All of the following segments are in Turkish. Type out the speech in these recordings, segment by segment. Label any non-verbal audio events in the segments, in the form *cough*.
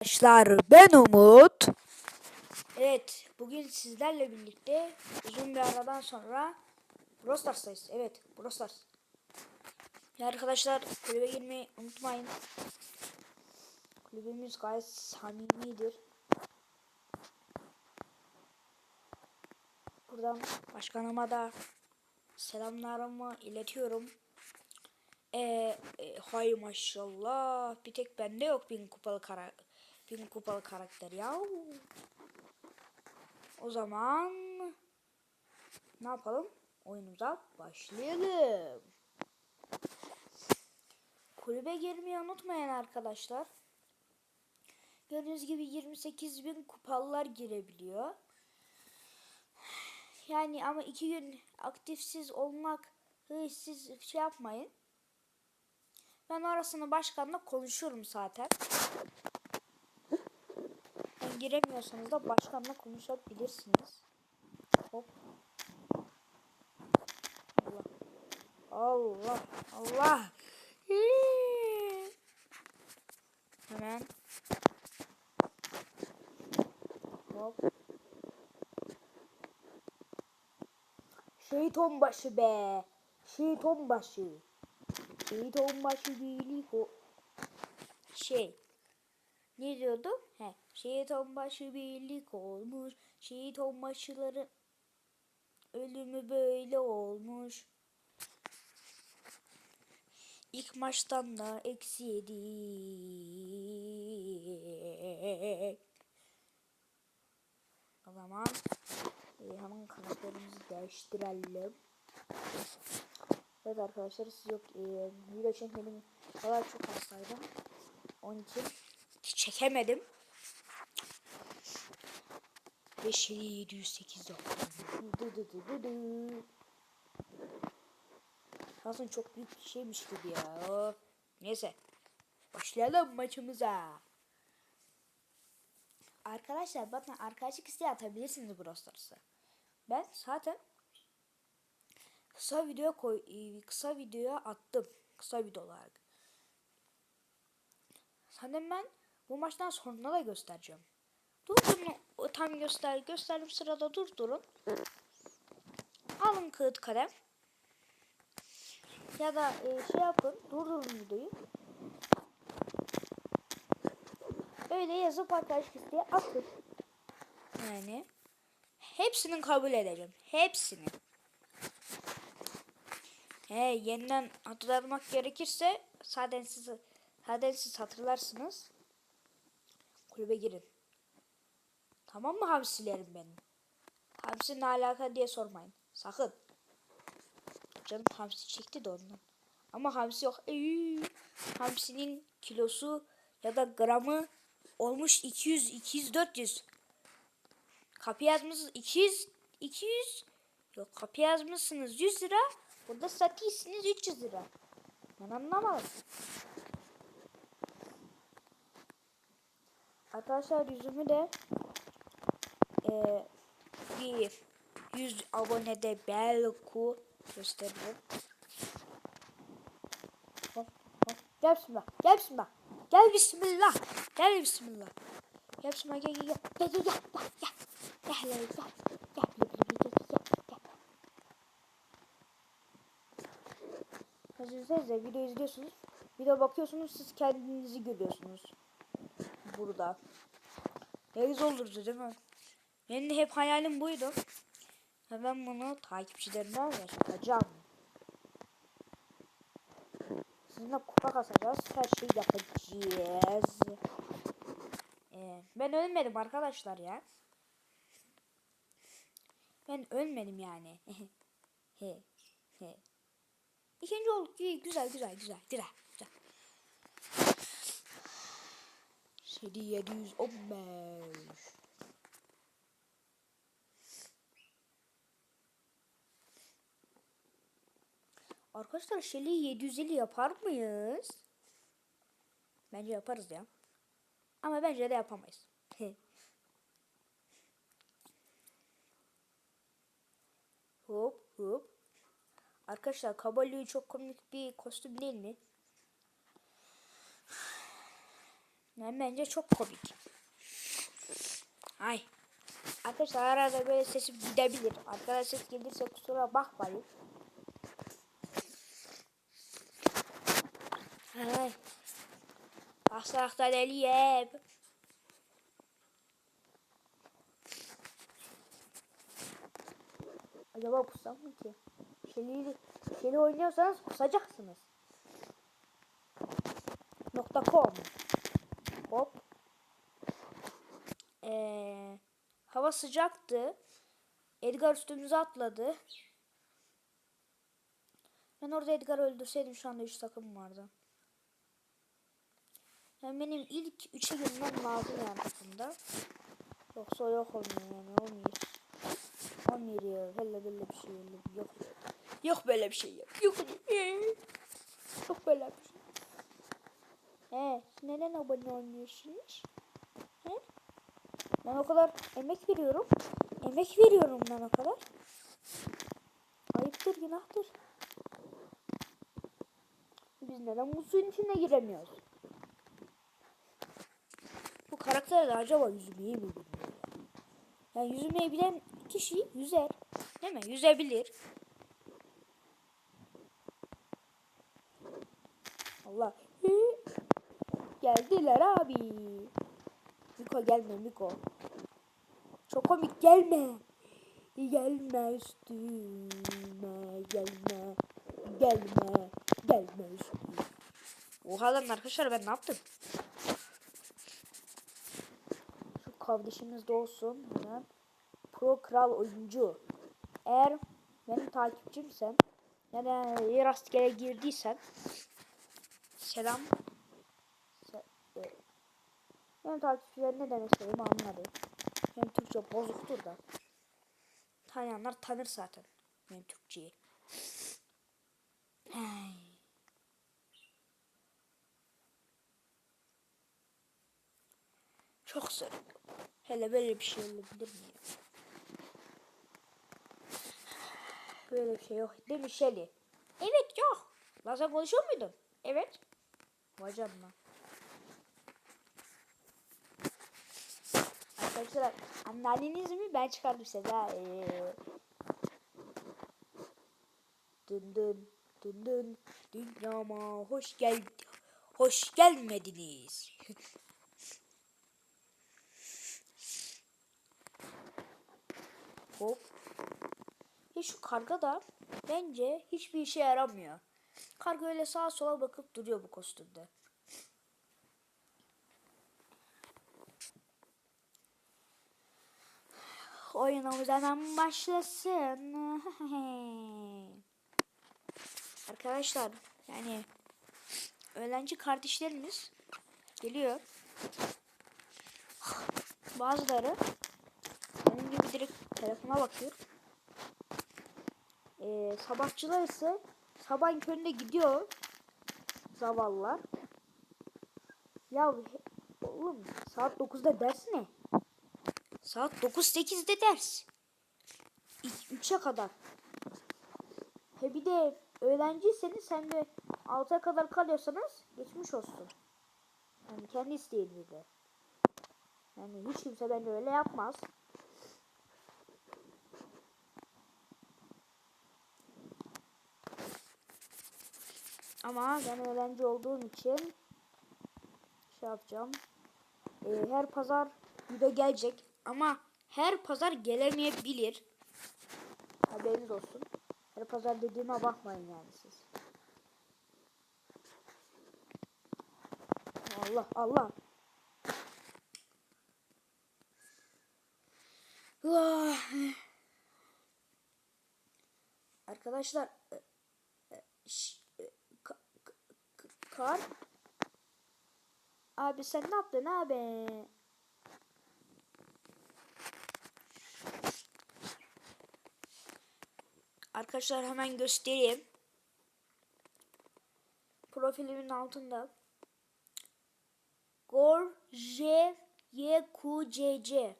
Arkadaşlar ben Umut. Evet bugün sizlerle birlikte uzun bir aradan sonra Brawl Stars'tayız. Evet Brawl Stars. Ya arkadaşlar kulübe girmeyi unutmayın. Kulübümüz gayet samimidir. Buradan başkanıma da selamlarımı iletiyorum. Ee, e, hay maşallah bir tek bende yok bin kupalı kara bin kupalı karakter ya. O zaman ne yapalım? Oyunumuza başlayalım. Kulübe girmeyi unutmayın arkadaşlar. Gördüğünüz gibi 28 bin kupalılar girebiliyor. Yani ama iki gün aktifsiz olmak siz şey yapmayın. Ben orasını başkanla konuşurum zaten. Giremiyorsanız da başkanla konuşabilirsiniz. Hop. Allah. Allah. Allah. Hemen. Hop. Şeytan başı be. Şeytan başı. Şeytan başı o. Şey. Ne diyordum? Şeytan başı birlik olmuş. Şeytan başıları ölümü böyle olmuş. İlk maçtan da eksi yedik. O zaman e, hemen karakterimizi değiştirelim. Evet arkadaşlar siz yok e, video çekmedim kadar çok hastaydım. Onun için çekemedim. Ve şeyi 708 yaptım. Aslında çok büyük bir şeymiş gibi ya. Neyse. Başlayalım maçımıza. Arkadaşlar bakın arkadaşlık isteği atabilirsiniz Brawl Stars'a. Ben zaten kısa video koy e, kısa videoya attım. Kısa video olarak. Zaten ben bu maçtan sonra da göstereceğim. Durdurun tam göster gösterdim sırada durdurun. Alın kağıt kalem. Ya da e, şey yapın durdurun videoyu. Öyle yazıp arkadaşlık isteği atın. Yani hepsini kabul edeceğim. Hepsini. He, yeniden hatırlatmak gerekirse zaten siz zaten siz hatırlarsınız. Kulübe girin. Tamam mı hamsilerim benim? Hamsi ne alaka diye sormayın. Sakın. Canım hamsi çekti de ondan. Ama hamsi yok. Eyyy. Hamsinin kilosu ya da gramı olmuş 200 200 400. Kapı yazmışsınız 200 200 yok kapı yazmışsınız 100 lira. Burada satıyorsunuz 300 lira. Ben anlamadım. Arkadaşlar yüzümü de e, bir 100 abonede belki gösteririm. Hop, hop. Gel bismillah. Gel bismillah. Gel bismillah. Gel bismillah. Gel bismillah. Gel gel gel. Gel gel gel. Gel gel. Gel gel gel. Gel gel gel gel. Düşünsenize video izliyorsunuz. Video bakıyorsunuz siz kendinizi görüyorsunuz. Burada. Ne güzel olurdu değil mi? Benim de hep hayalim buydu. Hemen bunu takipçilerime yaşatacağım. Sizinle kupa kasacağız. Her şeyi yapacağız. Ee, ben ölmedim arkadaşlar ya. Ben ölmedim yani. *laughs* he. He. İkinci olduk. İyi, güzel güzel güzel. Güzel. Güzel. 7715 Arkadaşlar Shelly 750 yapar mıyız? Bence yaparız ya. Ama bence de yapamayız. *laughs* hop hop. Arkadaşlar Kabalü çok komik bir kostüm değil mi? *sighs* Yani bence çok komik. Ay. Arkadaşlar arada böyle sesim gidebilir. Arkadaşlar ses gelirse kusura bakmayın. Ay. Asakta deliyim. Acaba kusam mı ki? Şeli, şeli oynuyorsanız kusacaksınız. Nokta com. Hop. Ee, hava sıcaktı. Edgar üstümüze atladı. Ben orada Edgar'ı öldürseydim şu anda 3 takım vardı. Yani benim ilk 3'e girmem lazım yani takımda. Yoksa yok olmuyor yani olmuyor. Olmuyor ya. Hele böyle bir şey yok. Yok, yok böyle bir şey yok. Yok, yok böyle bir şey. He, neden abone olmuyorsunuz? He? Ben o kadar emek veriyorum. Emek veriyorum ben o kadar. Ayıptır, günahtır. Biz neden bu suyun içine giremiyoruz? Karakter de acaba yüzmeyi mi bilmiyor? Yani yüzmeyi bilen kişi yüzer. Değil mi? Yüzebilir. Allah. Hı. Geldiler abi. Miko gelme Miko. Çok komik gelme. Gelme üstüme gelme. Gelme. Gelme üstüme. Oha lan arkadaşlar ben ne yaptım? Şu kardeşimiz de olsun. Hemen. Pro kral oyuncu. Eğer benim takipçimsen ya da rastgele girdiysen selam Se e, benim takipçiler ne demek istediğimi anladı. Benim Türkçe bozuktur da. Tanıyanlar tanır zaten benim Türkçeyi. Çok zor. Hele böyle bir şey olabilir mi? Böyle bir şey yok. Değil mi Shelly? Evet yok. Lan sen konuşuyor muydun? Evet. Vay canına. Arkadaşlar anneanneniz mi? Ben çıkardım size. Ha. Ee... Dın dın dın dın dünyama hoş gel hoş gelmediniz. *laughs* Hop. Ya şu karga da bence hiçbir işe yaramıyor. Karga öyle sağa sola bakıp duruyor bu kostümde. Oyunumuz hemen başlasın. *laughs* Arkadaşlar yani öğlenci kardeşlerimiz geliyor. Bazıları benim gibi direkt telefona bakıyor. Ee, sabahçılar ise sabah köründe gidiyor zavallılar. Ya oğlum saat 9'da ders ne? Saat 9-8'de ders. 3'e kadar. He bir de öğrenciyseniz sen de 6'ya kadar kalıyorsanız geçmiş olsun. Yani kendi isteğinizle. Yani hiç kimse bence öyle yapmaz. Ama ben öğrenci olduğum için şey yapacağım. Ee, her pazar video gelecek ama her pazar gelemeyebilir. Haberiniz olsun. Her pazar dediğime bakmayın yani siz. Allah Allah. Arkadaşlar e, e, ş- ka- ka- ka- kar Abi sen ne yaptın abi? Arkadaşlar hemen göstereyim. Profilimin altında Gor J Y Q C C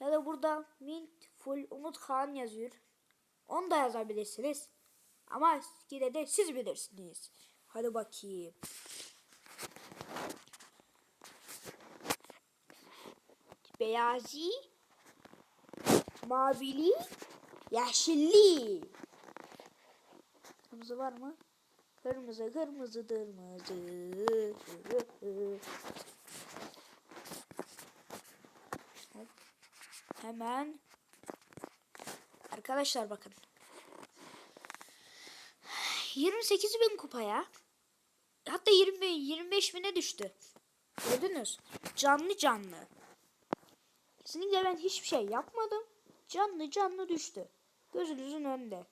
ya da burada Mint Full Umut Kağan yazıyor. Onu da yazabilirsiniz. Ama yine de siz bilirsiniz. Hadi bakayım. Beyazi, mavili, yeşilli. Kırmızı var mı? Kırmızı, kırmızı, kırmızı. Hemen Arkadaşlar bakın. 28 bin kupaya hatta 20 25 bine düştü. Gördünüz. Canlı canlı. Kesinlikle ben hiçbir şey yapmadım. Canlı canlı düştü. Gözünüzün önünde.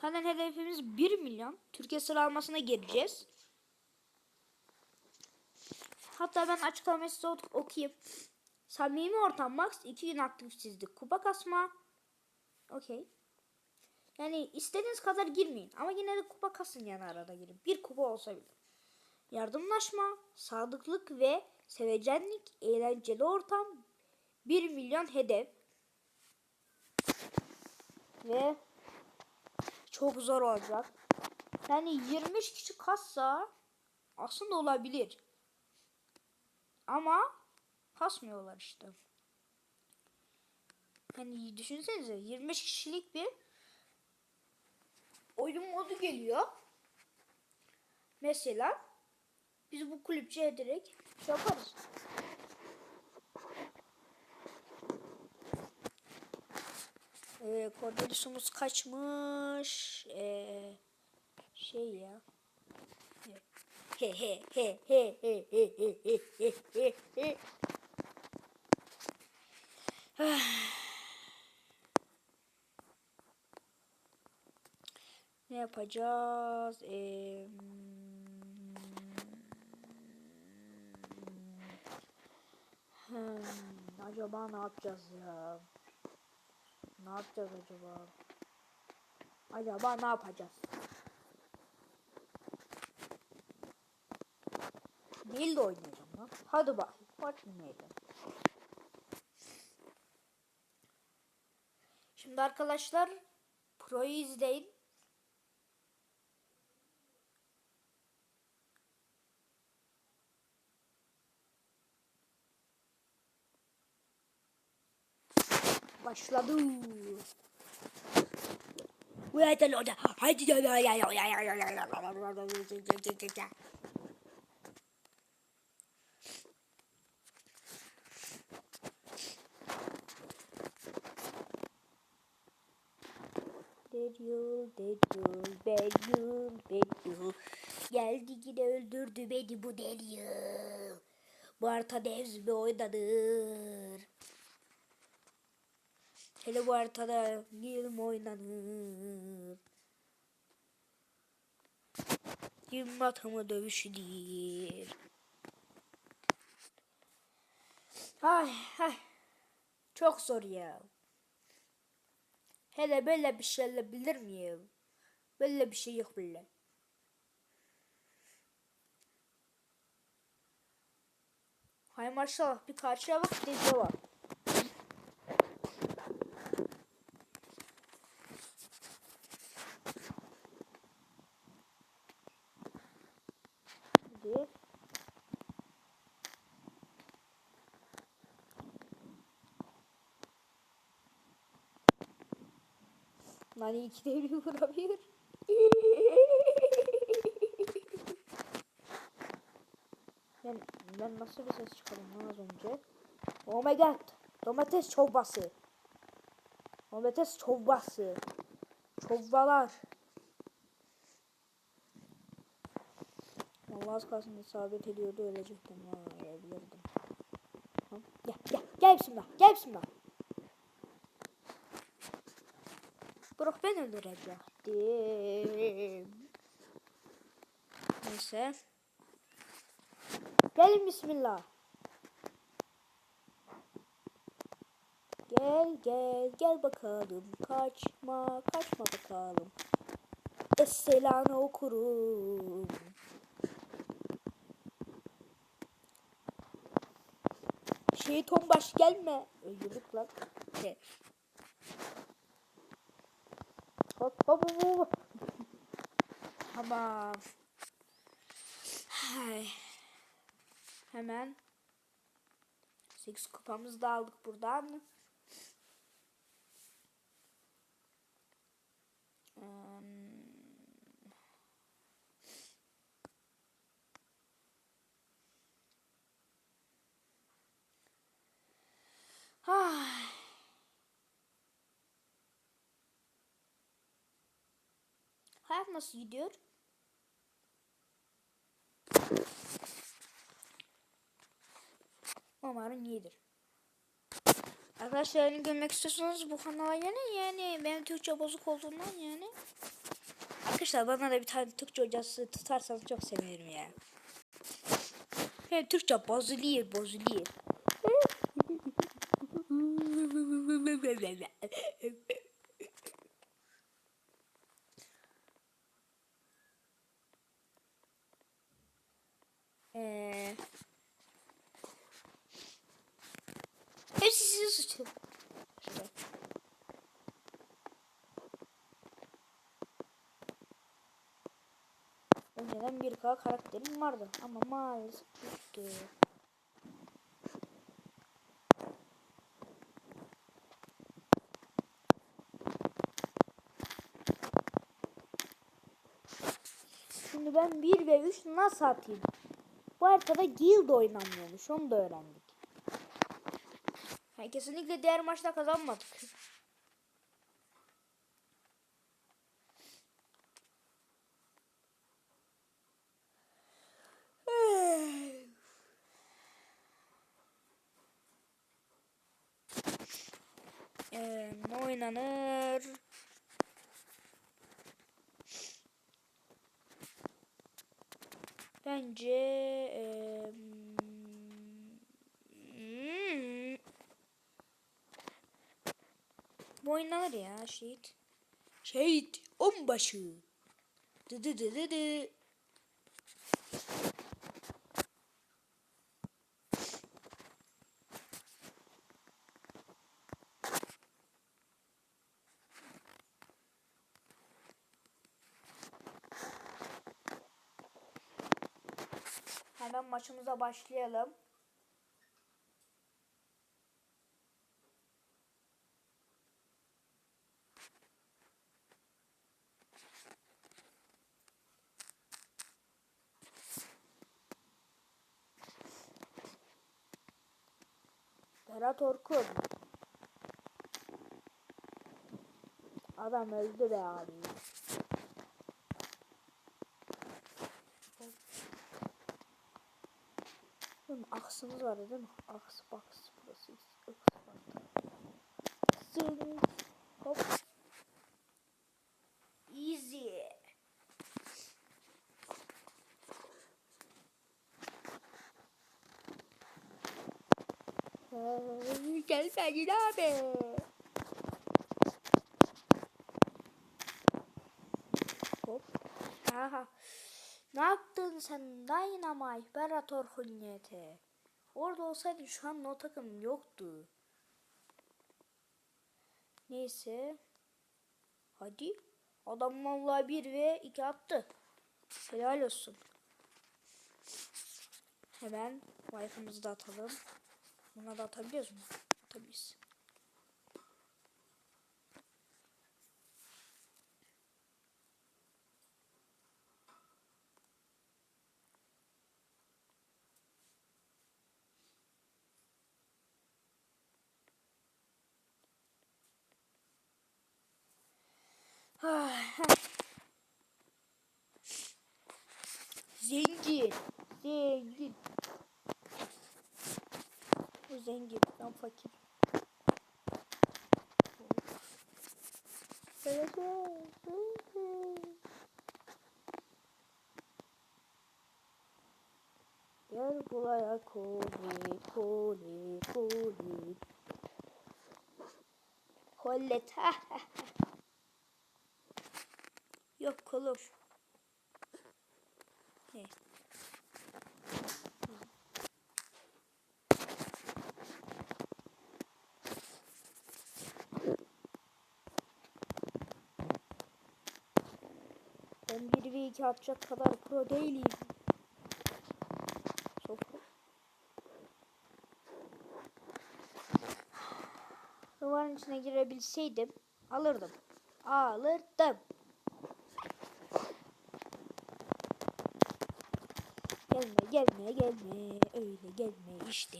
Zaten hedefimiz 1 milyon. Türkiye sıralamasına gireceğiz. Hatta ben açıklamayı size ok- okuyayım. Samimi ortam max 2 gün aktifsizlik. Kupa kasma. Okey. Yani istediğiniz kadar girmeyin. Ama yine de kupa kasın yani arada girin. Bir kupa olsa bile. Yardımlaşma, sadıklık ve sevecenlik, eğlenceli ortam, 1 milyon hedef. Ve çok zor olacak. Yani 23 kişi kassa aslında olabilir. Ama kasmıyorlar işte. Hani düşünsenize 25 kişilik bir oyun modu geliyor. Mesela biz bu kulüpçeye direkt şey yaparız. Ee, Cordelius'umuz kaçmış. Ee, şey ya. He he he he he he he he he he he. *sighs* Ne yapacağız? Ee, hmm, acaba ne yapacağız ya? Ne yapacağız acaba? Acaba ne yapacağız? De oynayacağım lan. Hadi bak. Oynayalım. Şimdi arkadaşlar Pro'yu izleyin. başladı. Uyatın oda. Hadi Did you, did you, did you, did you. Geldi yine öldürdü beni bu deli. Marta Devs bir oynadır. Hele bu haritada yılım oynanır. Yılım atımı dövüşüdür. Ay ay. Çok zor ya. Hele böyle bir şeyle bilir miyim? Böyle bir şey yok bile. Hay maşallah bir karşıya bak denize bak. Hadi. Lan iyi ki de bir vurabilir. ben, ben nasıl bir ses çıkardım az önce? Oh my god. Domates çorbası. Domates çorbası. Çorbalar. Az kalsın isabet ediyordu ölecektim ha ölebilirdim. Tamam. Gel gel gel bismillah gel bismillah. Bırak ben öldürecektim. Neyse. Gelin bismillah. Gel gel gel bakalım kaçma kaçma bakalım. Esselam'ı okurum. Şeytan baş gelme. Öldürdük lan. He. Hop hop hop. Tamam. Hay. Hemen 8 kupamızı da aldık buradan. Hmm. Ay. Hayat nasıl gidiyor? Umarım iyidir. Arkadaşlar yani görmek istiyorsanız bu kanala yani yani benim Türkçe bozuk olduğundan yani. Arkadaşlar bana da bir tane Türkçe hocası tutarsanız çok sevinirim ya. Benim Türkçe bozuluyor bozuluyor. Eee Hepsi sizin suçu. Şurada. Önceden bir K karakterim vardı ama maalesef düştü. Şimdi ben 1 ve 3 nasıl atayım? Bu haritada guild oynanmıyormuş onu da öğrendik. Yani kesinlikle diğer maçta kazanmadık. *sighs* Ee, oynanır? Bence eee, hmm, bu oynanır ya şehit. Şehit onbaşı. Dı dı dı dı dı. Hemen maçımıza başlayalım. Berat Orkun. Adam öldü be abi. Değil mi? Aksımız vardı değil mi? Aks, baks, burası. Aks. Zing. Hop. Easy. Gel Fagin abi. Hop. Aha. Ne yaptın sen Dynamite Berator Hunyete? Orada olsaydın şu an o takım yoktu. Neyse. Hadi. Adam vallahi 1 ve 2 attı. Helal olsun. Hemen wifi'mizi da atalım. Buna da atabiliyoruz mu? Atabiliriz. *sighs* Zengin. Zengin. O zengin. Ben fakir. Gel buraya koli, koli, koli. Kollet. Kolum. Ne? Ben 1 ve 2 atacak kadar pro değilim. Çok bunun içine girebilseydim alırdım. Alırdım. Gelme gelme öyle gelme işte.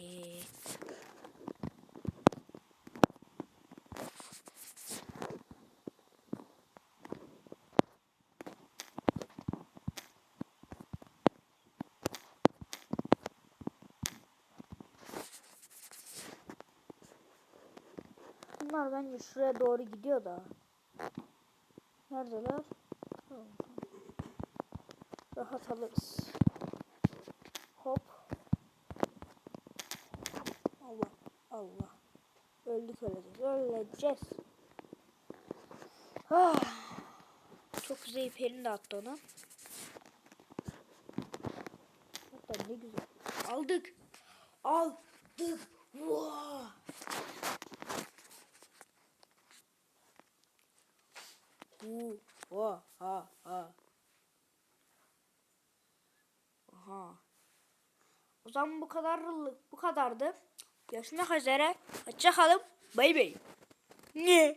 Bunlar bence şuraya doğru gidiyor da. Neredeler? Rahat alırız. Hop. Allah Allah. Öldük öleceğiz. Öleceğiz. Ah. Çok güzel iperini de attı ona. Hatta ne güzel. Aldık. Aldık. Zaman bu kadar bu kadardı. Görüşmek üzere. Hoşça kalın. Bay bay. Ne?